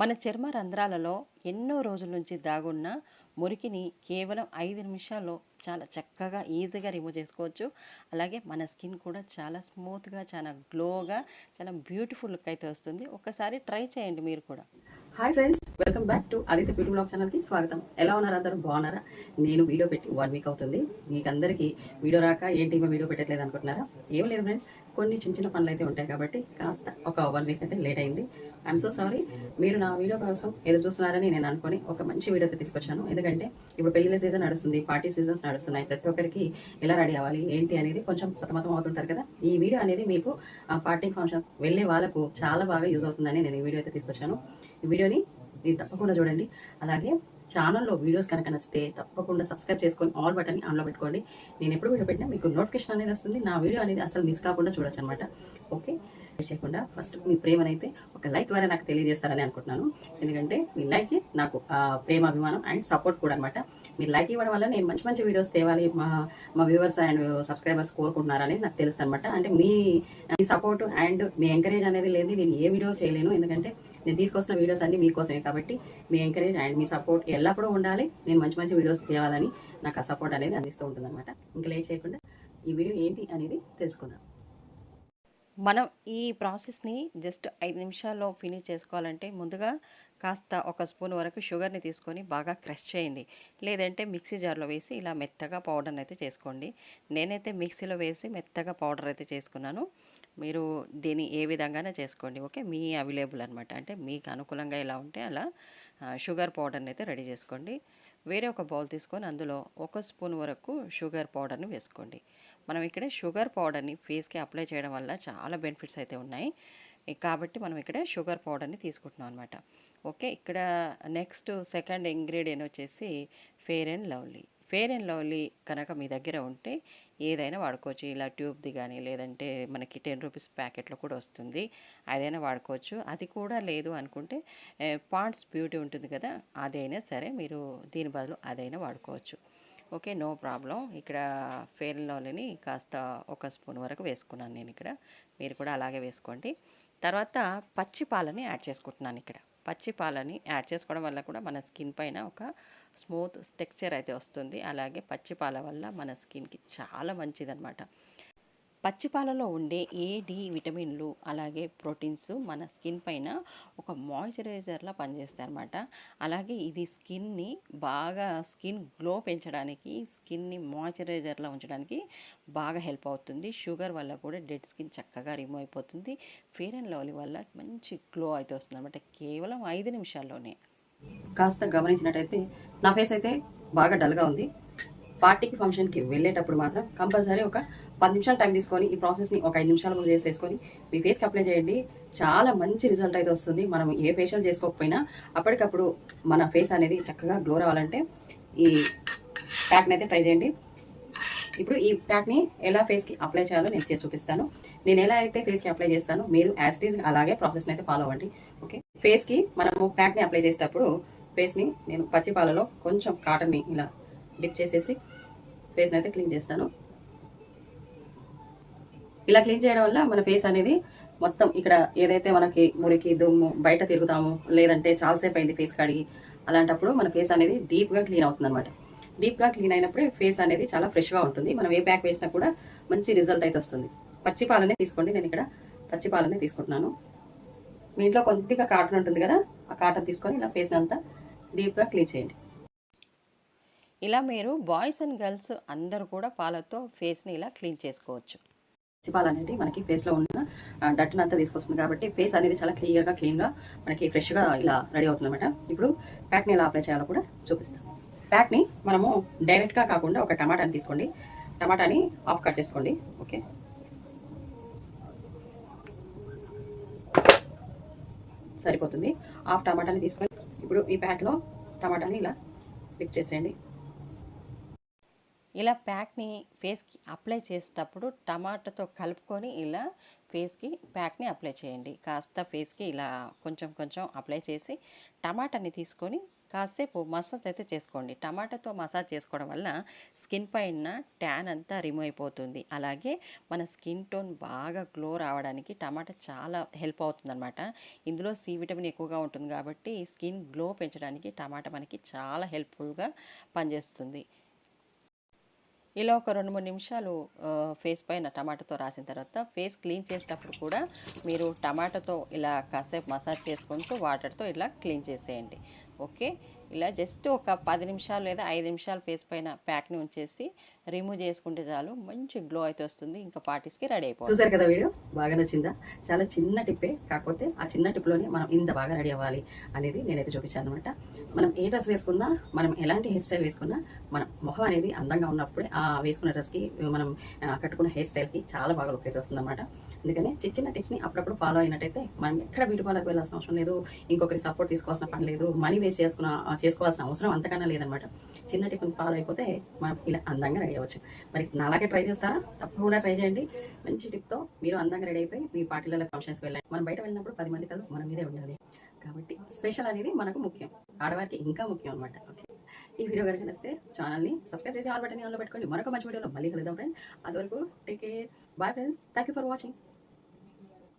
మన చర్మ రంధ్రాలలో ఎన్నో రోజుల నుంచి దాగున్న మురికిని కేవలం ఐదు నిమిషాల్లో చాలా చక్కగా ఈజీగా రిమూవ్ చేసుకోవచ్చు. అలాగే మన స్కిన్ కూడా చాలా స్మూత్గా చాలా గ్లోగా చాలా బ్యూటిఫుల్ లుక్ అయితే వస్తుంది. ఒక్కసారి ట్రై చేయండి మీరు కూడా. Hi friends welcome back to Aditya beauty blog ఛానల్కి స్వాగతం. ఎలా ఉన్నారు అందరూ? బాగున్నారా? నేను వీడియో పెట్టి వన్ వీక్ అవుతుంది. మీకు అందరికీ వీడియో రాక ఏంటి వీడియో పెట్టట్లేదు అనుకుంటున్నారా? ఏం లేదు ఫ్రెండ్స్ కొన్ని చిన్న చిన్న పనులు అయితే ఉంటాయి కాబట్టి కాస్త ఒక వన్ వీక్ అయితే లేట్ అయింది. ఐఎమ్ సో సారీ మీరు నా వీడియో కోసం ఎదురు చూస్తున్నారని నేను అనుకొని ఒక మంచి వీడియో అయితే తీసుకొచ్చాను. ఎందుకంటే ఇప్పుడు పెళ్ళిళ్ళ సీజన్ నడుస్తుంది పార్టీ సీజన్స్ నడుస్తున్నాయి. ప్రతి ఒక్కరికి ఎలా రెడీ అవ్వాలి ఏంటి అనేది కొంచెం సతమతం అవుతుంటారు కదా. ఈ వీడియో అనేది మీకు పార్టీ ఫంక్షన్స్ వెళ్ళే వాళ్ళకు చాలా బాగా యూజ్ అవుతుందని నేను ఈ వీడియో అయితే తీసుకొచ్చాను. వీడియోని మీరు తప్పకుండా చూడండి. అలాగే ఛానల్లో వీడియోస్ కనుక నచ్చితే తప్పకుండా సబ్స్క్రైబ్ చేసుకొని ఆల్ బటన్ ఆన్లో పెట్టుకోండి. నేను ఎప్పుడు వీడియో పెట్టినా మీకు నోటిఫికేషన్ అనేది వస్తుంది. నా వీడియో అనేది అసలు మిస్ కాకుండా చూడొచ్చు అనమాట ఓకే? చేయకుండా ఫస్ట్ మీ ప్రేమనైతే ఒక లైక్ ద్వారా నాకు తెలియజేస్తారని అనుకుంటున్నాను. ఎందుకంటే మీ లైక్ నాకు ఆ, ప్రేమ అభిమానం అండ్ సపోర్ట్ కూడా అనమాట మీరు లైక్ ఇవ్వడం వల్ల నేను మంచి మంచి వీడియోస్ తేవాలి మా మా వ్యూవర్స్ అండ్ సబ్స్క్రైబర్స్ కోరుకుంటున్నారనేది నాకు తెలుసు అనమాట అంటే మీ మీ సపోర్ట్ అండ్ మీ ఎంకరేజ్ అనేది లేదు నేను ఏ వీడియో చేయలేను. ఎందుకంటే నేను తీసుకొస్తున్న వీడియోస్ అన్ని మీకోసమే కాబట్టి మీ ఎంకరేజ్ అండ్ మీ సపోర్ట్ ఎల్లప్పుడూ ఉండాలి. నేను మంచి మంచి వీడియోస్ తీయాలని నాకు ఆ సపోర్ట్ అనేది అందిస్తూ ఉంటుంది అనమాట ఇంకా లేట్ చేయకుండా ఈ వీడియో ఏంటి అనేది తెలుసుకుందాం. మనం ఈ ప్రాసెస్ని జస్ట్ ఐదు నిమిషాల్లో ఫినిష్ చేసుకోవాలంటే ముందుగా కాస్త ఒక స్పూన్ వరకు షుగర్ని తీసుకొని బాగా క్రష్ చేయండి. లేదంటే మిక్సీ జార్లో వేసి ఇలా మెత్తగా పౌడర్ని అయితే చేసుకోండి. నేనైతే మిక్సీలో వేసి మెత్తగా పౌడర్ అయితే చేసుకున్నాను. మీరు దీన్ని ఏ విధంగానే చేసుకోండి. ఓకే? మీ అవైలబుల్ అనమాట అంటే మీకు అనుకూలంగా ఎలా ఉంటే అలా షుగర్ పౌడర్ని అయితే రెడీ చేసుకోండి. వేరే ఒక బౌల్ తీసుకొని అందులో ఒక స్పూన్ వరకు షుగర్ పౌడర్ని వేసుకోండి. మనం ఇక్కడ షుగర్ పౌడర్ని ఫేస్కి అప్లై చేయడం వల్ల చాలా బెనిఫిట్స్ అయితే ఉన్నాయి. కాబట్టి మనం ఇక్కడ షుగర్ పౌడర్ని తీసుకుంటున్నాం అనమాట ఓకే? ఇక్కడ నెక్స్ట్ సెకండ్ ఇంగ్రీడియంట్ వచ్చేసి fair and lovely. Fair and lovely కనుక మీ దగ్గర ఉంటే ఏదైనా వాడుకోవచ్చు. ఇలా ట్యూబ్ది కానీ లేదంటే మనకి టెన్ రూపీస్ ప్యాకెట్లో కూడా వస్తుంది. అదైనా వాడుకోవచ్చు. అది కూడా లేదు అనుకుంటే పాండ్స్ బ్యూటీ ఉంటుంది కదా అదైనా సరే మీరు దీని బదులు అదైనా వాడుకోవచ్చు. Okay no problem. ఇక్కడ ఫేర్ అండ్ లవ్లీని కాస్త ఒక స్పూన్ వరకు వేసుకున్నాను నేను ఇక్కడ. మీరు కూడా అలాగే వేసుకోండి. తర్వాత పచ్చి పాలని యాడ్ చేసుకుంటున్నాను ఇక్కడ. పచ్చి పాలని యాడ్ చేసుకోవడం వల్ల కూడా మన స్కిన్ పైన ఒక స్మూత్ టెక్స్చర్ అయితే వస్తుంది. అలాగే పచ్చి పాల వల్ల మన స్కిన్కి చాలా మంచిదన్నమాట. పచ్చి పాలలో ఉండే ఏ డి విటమిన్లు అలాగే ప్రోటీన్స్ మన స్కిన్ పైన ఒక మాయిశ్చరైజర్లా పనిచేస్తాయి అనమాట అలాగే ఇది స్కిన్ని బాగా స్కిన్ గ్లో పెంచడానికి స్కిన్ని మాయిశ్చరైజర్లా ఉంచడానికి బాగా హెల్ప్ అవుతుంది. షుగర్ వల్ల కూడా డెడ్ స్కిన్ చక్కగా రిమూవ్ అయిపోతుంది. ఫేర్ అండ్ లవ్లీ వల్ల మంచి గ్లో అయితే వస్తుంది అనమాట కేవలం ఐదు నిమిషాల్లోనే. కాస్త గమనించినట్టయితే నా ఫేస్ అయితే బాగా డల్గా ఉంది. పార్టీకి ఫంక్షన్కి వెళ్ళేటప్పుడు మాత్రం కంపల్సరీ ఒక పది నిమిషాలు టైం తీసుకొని ఈ ప్రాసెస్ని ఒక ఐదు నిమిషాలు ముందు చేసేసుకొని మీ ఫేస్కి అప్లై చేయండి. చాలా మంచి రిజల్ట్ అయితే వస్తుంది. మనం ఏ ఫేషియల్ చేసుకోకపోయినా అప్పటికప్పుడు మన ఫేస్ అనేది చక్కగా గ్లో రావాలంటే ఈ ప్యాక్ని అయితే ట్రై చేయండి. ఇప్పుడు ఈ ప్యాక్ని ఎలా ఫేస్కి అప్లై చేయాలో నేను చేసి చూపిస్తాను. నేను ఎలా అయితే ఫేస్కి అప్లై చేస్తానో మీరు యాస్టీజ్ అలాగే ప్రాసెస్ని అయితే ఫాలో అవ్వండి. ఓకే ఫేస్కి మనము ప్యాక్ని అప్లై చేసేటప్పుడు ఫేస్ని నేను పచ్చి పాలలో కొంచెం కాటన్ని ఇలా డిప్ చేసేసి ఫేస్ని అయితే క్లీన్ చేస్తాను. ఇలా క్లీన్ చేయడం వల్ల మన ఫేస్ అనేది మొత్తం ఇక్కడ ఏదైతే మనకి మురికి దుమ్ము బయట తిరుగుతాము లేదంటే చాలాసేపు అయింది ఫేస్ కడిగి అలాంటప్పుడు మన ఫేస్ అనేది డీప్గా క్లీన్ అవుతుంది అనమాట డీప్గా క్లీన్ అయినప్పుడే ఫేస్ అనేది చాలా ఫ్రెష్గా ఉంటుంది. మనం ఏ ప్యాక్ వేసినా కూడా మంచి రిజల్ట్ అయితే వస్తుంది. పచ్చి పాలనే తీసుకోండి. నేను ఇక్కడ పచ్చి పాలనే తీసుకుంటున్నాను. మీ ఇంట్లో కొద్దిగా కాటన్ ఉంటుంది కదా ఆ కాటన్ తీసుకొని ఇలా ఫేస్ అంతా డీప్గా క్లీన్ చేయండి. ఇలా మీరు బాయ్స్ అండ్ గర్ల్స్ అందరూ కూడా పాలతో ఫేస్ని ఇలా క్లీన్ చేసుకోవచ్చు. పచ్చిపాలు అనేది మనకి ఫేస్లో ఉన్న డట్ని అంతా తీసుకొస్తుంది కాబట్టి ఫేస్ అనేది చాలా క్లియర్గా క్లీన్గా మనకి ఫ్రెష్గా ఇలా రెడీ అవుతుంది అనమాట ఇప్పుడు ప్యాక్ని ఎలా అప్లై చేయాలో కూడా చూపిస్తాం. ప్యాక్ని మనము డైరెక్ట్గా కాకుండా ఒక టమాటాని తీసుకోండి. టమాటాని ఆఫ్ కట్ చేసుకోండి. ఓకే? సరిపోతుంది. హాఫ్ టమాటాని తీసుకొని ఇప్పుడు ఈ ప్యాక్లో టమాటాని ఇలా క్లిక్ చేసేయండి. ఇలా ప్యాక్ని ఫేస్కి అప్లై చేసేటప్పుడు టమాటాతో కలుపుకొని ఇలా ఫేస్కి ప్యాక్ని అప్లై చేయండి. కాస్త ఫేస్కి ఇలా కొంచెం కొంచెం అప్లై చేసి టమాటాని తీసుకొని కాసేపు మసాజ్ అయితే చేసుకోండి. టమాటాతో మసాజ్ చేసుకోవడం వల్ల స్కిన్ పైన ట్యాన్ అంతా రిమూవ్ అయిపోతుంది. అలాగే మన స్కిన్ టోన్ బాగా గ్లో రావడానికి టమాటా చాలా హెల్ప్ అవుతుందన్నమాట. ఇందులో సి విటమిన్ ఎక్కువగా ఉంటుంది కాబట్టి స్కిన్ గ్లో పెంచడానికి టమాటా మనకి చాలా హెల్ప్ఫుల్గా పనిచేస్తుంది. ఇలా ఒక రెండు మూడు నిమిషాలు ఫేస్ పైన టమాటాతో రాసిన తర్వాత ఫేస్ క్లీన్ చేసేటప్పుడు కూడా మీరు టమాటాతో ఇలా కాసేపు మసాజ్ చేసుకుంటూ వాటర్తో ఇలా క్లీన్ చేసేయండి. ఓకే? ఇలా జస్ట్ ఒక పది నిమిషాలు లేదా ఐదు నిమిషాలు ఫేస్ పైన ప్యాక్ని ఉంచేసి రిమూవ్ చేసుకుంటే చాలు మంచి గ్లో అయితే వస్తుంది. ఇంకా పార్టీస్కి రెడీ అయిపోతుంది చూసారు కదా వీడియో? బాగా నచ్చిందా? చాలా చిన్న టిప్పే. కాకపోతే ఆ చిన్న టిప్లోనే మనం ఇంత బాగా రెడీ అవ్వాలి అనేది నేనైతే చూపించాను అనమాట మనం ఏ డ్రెస్ వేసుకున్నా మనం ఎలాంటి హెయిర్ స్టైల్ వేసుకున్నా మన మొహం అనేది అందంగా ఉన్నప్పుడే ఆ వేసుకున్న డ్రెస్కి మనం కట్టుకున్న హెయిర్ స్టైల్కి చాలా బాగా లుక్ అయితే వస్తుంది అనమాట అందుకని చిన్న చిన్న టిప్స్ని అప్పుడప్పుడు ఫాలో అయినట్టయితే మనం ఎక్కడ బ్యూటీ పార్లర్కి వెళ్ళాల్సిన అవసరం లేదు ఇంకొకరి సపోర్ట్ తీసుకోవాల్సిన పని లేదు మనీ వేస్ట్ చేసుకున్న చేసుకోవాల్సిన అవసరం అంతకన్నా లేదనమాట. చిన్న టిప్ని ఫాలో అయిపోతే మనం ఇలా అందంగా రెడీ అవ్వచ్చు. మరి నాలాగే ట్రై చేస్తారా? తప్పకుండా ట్రై చేయండి. మంచి టిప్తో మీరు అందంగా రెడీ అయిపోయి మీ పార్టీలలో ఫంక్షన్స్ వెళ్ళండి. మనం బయట వెళ్ళినప్పుడు పది మంది కదా మన మీదే ఉండాలి. కాబట్టి స్పెషల్ అనేది మనకు ముఖ్యం. ఆడవారికి ఇంకా ముఖ్యం అనమాట. ఓకే. ఈ వీడియో కనుక నచ్చితే ఛానల్ని సబ్స్క్రైబ్ చేసి ఆల్ బటన్ ఆన్లో పెట్టుకోండి. మరొక మంచి వీడియోలో మళ్ళీ కలుద్దాం friends అదివరకు take care bye friends thank you for watching